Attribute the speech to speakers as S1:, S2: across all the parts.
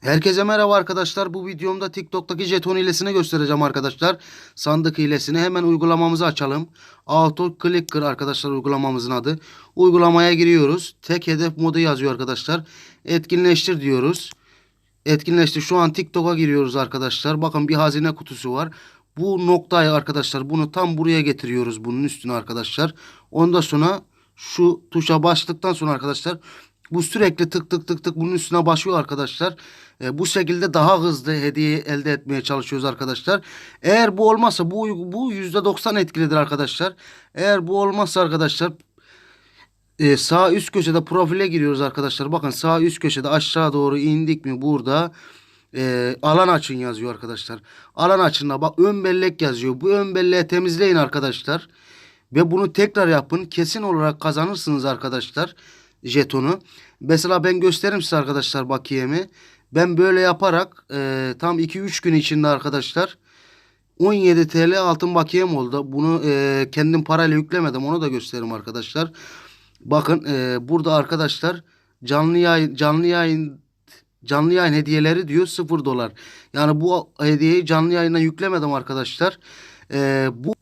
S1: Herkese merhaba arkadaşlar. Bu videomda TikTok'taki jeton hilesini göstereceğim arkadaşlar. Sandık hilesini hemen uygulamamızı açalım. Auto Clicker arkadaşlar uygulamamızın adı. Uygulamaya giriyoruz. Tek hedef modu yazıyor arkadaşlar. Etkinleştir diyoruz. Etkinleştir. Şu an TikTok'a giriyoruz arkadaşlar. Bakın bir hazine kutusu var. Bu noktayı arkadaşlar bunu tam buraya getiriyoruz bunun üstüne arkadaşlar. Ondan sonra şu tuşa bastıktan sonra arkadaşlar bu sürekli tık tık tık tık bunun üstüne başlıyor arkadaşlar. E, bu şekilde daha hızlı hediye elde etmeye çalışıyoruz arkadaşlar. Eğer bu olmazsa bu bu %90 etkilidir arkadaşlar. Eğer bu olmazsa arkadaşlar e, sağ üst köşede profile giriyoruz arkadaşlar. Bakın sağ üst köşede aşağı doğru indik mi burada e, alan açın yazıyor arkadaşlar. Alan açına bak ön bellek yazıyor. Bu ön belleği temizleyin arkadaşlar. Ve bunu tekrar yapın. Kesin olarak kazanırsınız arkadaşlar jetonu. Mesela ben gösteririm size arkadaşlar bakiyemi. Ben böyle yaparak e, tam 2-3 gün içinde arkadaşlar 17 TL altın bakiyem oldu. Bunu e, kendim parayla yüklemedim. Onu da gösteririm arkadaşlar. Bakın e, burada arkadaşlar canlı yayın canlı yayın canlı yayın hediyeleri diyor 0 dolar. Yani bu hediyeyi canlı yayına yüklemedim arkadaşlar. E, bu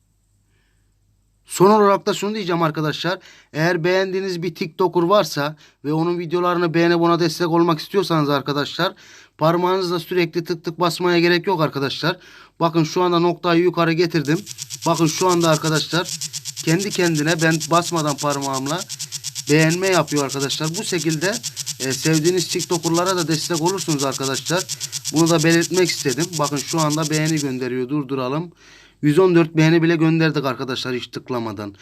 S1: Son olarak da şunu diyeceğim arkadaşlar. Eğer beğendiğiniz bir TikToker varsa ve onun videolarını beğenip ona destek olmak istiyorsanız arkadaşlar parmağınızla sürekli tık tık basmaya gerek yok arkadaşlar. Bakın şu anda noktayı yukarı getirdim. Bakın şu anda arkadaşlar kendi kendine ben basmadan parmağımla beğenme yapıyor arkadaşlar. Bu şekilde e, sevdiğiniz TikToker'lara da destek olursunuz arkadaşlar. Bunu da belirtmek istedim. Bakın şu anda beğeni gönderiyor. Durduralım. 114 beğeni bile gönderdik arkadaşlar hiç tıklamadan.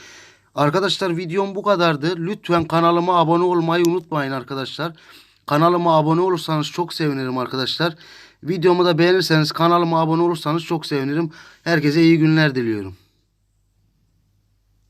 S1: Arkadaşlar videom bu kadardı. Lütfen kanalıma abone olmayı unutmayın arkadaşlar. Kanalıma abone olursanız çok sevinirim arkadaşlar. Videomu da beğenirseniz kanalıma abone olursanız çok sevinirim. Herkese iyi günler diliyorum.